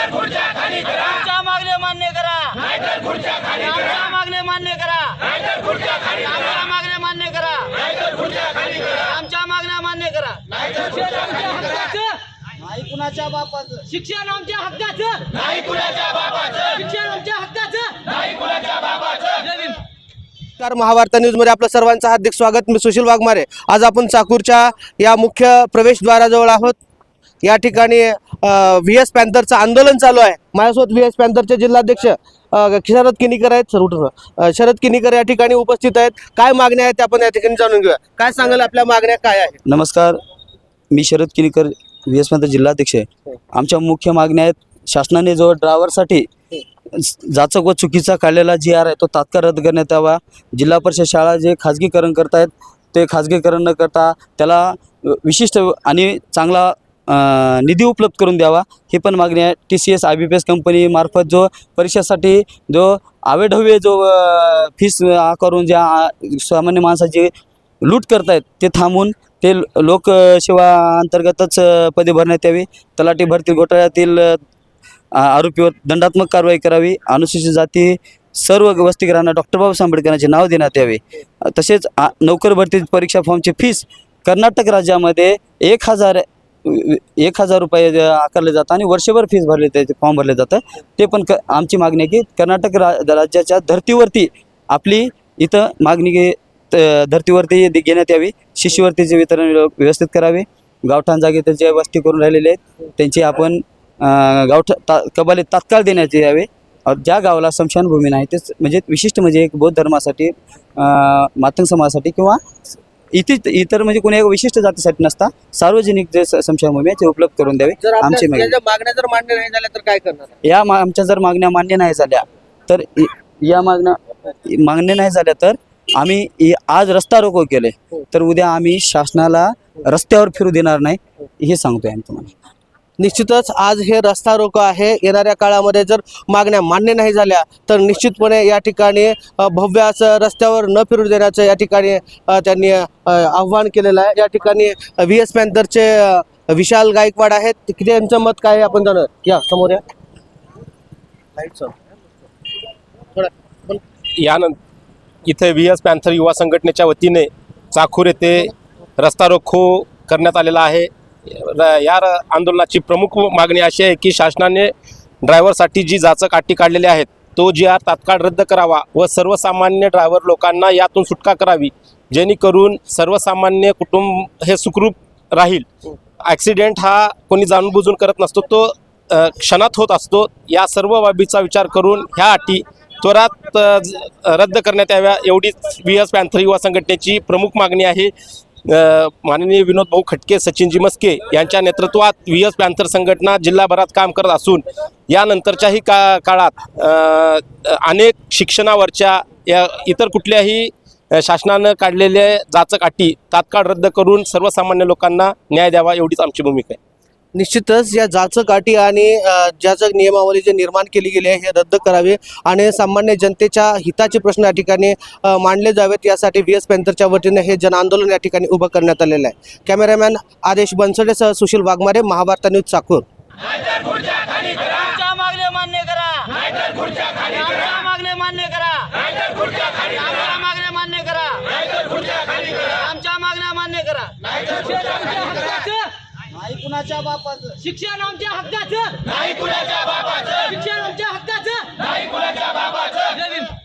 आमच्या मागणे मान्य करा. आमच्या मागणे मान्य करा. आमच्या मागण्या मान्य करा. आमच्या मागण्या मान्य करा. नाही कुणाच्या बापाचं शिक्षण आमच्या हक्काचं. नमस्कार महावार्ता न्यूजमध्ये आपलं सर्वांचं हार्दिक स्वागत. मी सुशील वाघमारे. आज आपण चाकूरच्या या मुख्य प्रवेशद्वाराजवळ आहोत. या ठिकाणी व्ही एस पॅन्थरचं आंदोलन चालू आहे. माझ्यासोबत व्ही एस पॅन्थरचे जिल्हाध्यक्ष शरद किनीकर आहेत. सर शरद किनीकर या ठिकाणी उपस्थित आहेत. काय मागण्या आहेत आपण या ठिकाणी जाणून घेऊया. काय सांगाल आपल्या मागण्या काय आहेत? नमस्कार. मी शरद किनीकर व्ही एस जिल्हाध्यक्ष आहे. आमच्या मुख्य मागण्या आहेत शासनाने जो ड्रायव्हरसाठी जाचक व चुकीचा काढलेला जी आर आहे तो तात्काळ रद्द करण्यात यावा. जिल्हा परिषद शाळा जे खाजगीकरण करत आहेत ते खाजगीकरण न करता त्याला विशिष्ट आणि चांगला निधी उपलब्ध करून द्यावा. ही पण मागणी आहे. T C S I B P S कंपनीमार्फत जो परीक्षेसाठी जो आवेढव्य जो फीस आकारून ज्या सामान्य माणसाची लूट करतायत ते थांबून ते लोकसेवा अंतर्गतच पदे भरण्यात यावी. तलाठी भरती घोटाळ्यातील आरोपीवर दंडात्मक कारवाई करावी. अनुसूचित जाती सर्व वसतिगृहांना डॉक्टर बाबासाहेब आंबेडकरांचे नाव देण्यात यावे. तसेच नोकर भरती परीक्षा फॉर्मची फीस कर्नाटक राज्यामध्ये एक हजार एक हजार रुपये आकारले जातं आणि वर्षभर फीस भरले त्याचे फॉर्म भरले जातं ते पण क आमची मागणी आहे की कर्नाटक रा राज्याच्या धर्तीवरती आपली इथं मागणी घे- त- धर्तीवरती घेण्यात यावी. शिष्यवृत्तीचे वितरण व्यव- व्यवस्थित करावे. गावठाण जागेत जे वस्ती करून राहिलेले आहेत त्यांची आपण गावठा ता कबालीत तात्काळ देण्यात यावे. ज्या गावाला स्मशानभूमी नाही तेच म्हणजे विशिष्ट म्हणजे एक बौद्ध धर्मासाठी मातंग समाजासाठी किंवा इतर इतर म्हणजे कोणी एक विशिष्ट जातीसाठी नसता सार्वजनिक जे स्मशानभूमी आहे ते उपलब्ध करून द्यावे आमची मागण्या जर मान्य नाही झाल्या तर काय करणार? या मा आमच्या जर मागण्या मान्य नाही झाल्या तर या मागण्या मागण्या नाही झाल्या तर आम्ही आज रस्ता रोको केले तर उद्या आम्ही शासनाला रस्त्यावर फिरू देणार नाही हे सांगतोय आम्ही तुम्हाला. निश्चितच आज हे रस्ता रोको आहे. येणाऱ्या काळामध्ये जर मागण्या मान्य नाही झाल्या तर निश्चितपणे या ठिकाणी भव्य असं रस्त्यावर न फिरू देण्याचं या ठिकाणी त्यांनी आव्हान केलेलं आहे. या ठिकाणी व्ही एस पॅन्थरचे विशाल गायकवाड आहेत. किती यांचं मत काय आपण जाणूया. या समोर या. यानंतर इथे व्ही एस पॅन्थर युवा संघटनेच्या वतीने चाकूर येथे रस्ता रोखो करण्यात आलेला आहे. या आंदोलनाची प्रमुख मागणी अशी आहे की शासनाने ड्रायव्हरसाठी जी जाचक अटी काढलेल्या आहेत तो जी आर तात्काळ रद्द करावा व सर्वसामान्य ड्रायव्हर लोकांना यातून सुटका करावी जेणेकरून सर्वसामान्य कुटुंब हे सुखरूप राहील. ॲक्सिडेंट हा कोणी जाणूनबुजून करत नसतो तो क्षणात होत असतो. या सर्व बाबीचा विचार करून ह्या अटी त्वरात ज- रद्द करण्यात याव्या एवढीच व्ही एस पॅन्थर युवा संघटनेची प्रमुख मागणी आहे. माननीय विनोद भाऊ खटके सचिनजी मस्के यांच्या नेतृत्वात व्ही एस पॅन्थर संघटना जिल्हाभरात काम करत असून यानंतरच्याही का काळात अनेक शिक्षणावरच्या या इतर कुठल्याही शासनानं काढलेल्या जाचक अटी तात्काळ रद्द करून सर्वसामान्य लोकांना न्याय द्यावा एवढीच आमची भूमिका आहे. निश्चितच या जाचक अटी आणि जाचक नियमावली जे निर्माण केली गेली आहे हे रद्द करावे आणि सामान्य जनतेच्या हिताचे प्रश्न या ठिकाणी मांडले जावेत. यासाठी व्ही एस पॅन्थरच्या वतीने हे जन आंदोलन या ठिकाणी उभं करण्यात आलेलं आहे. कॅमेरामॅन आदेश बनसडेसह सुशील वाघमारे महाभारत न्यूज चाकूर. आमच्या मागण्या मान्य करा. नाही कुणाच्या बापाचं? शिक्षण आमच्या हक्काचं. नाही कुणाच्या बापाचं. शिक्षण आमच्या हक्काचं. नाही कुणाच्या बापाचं.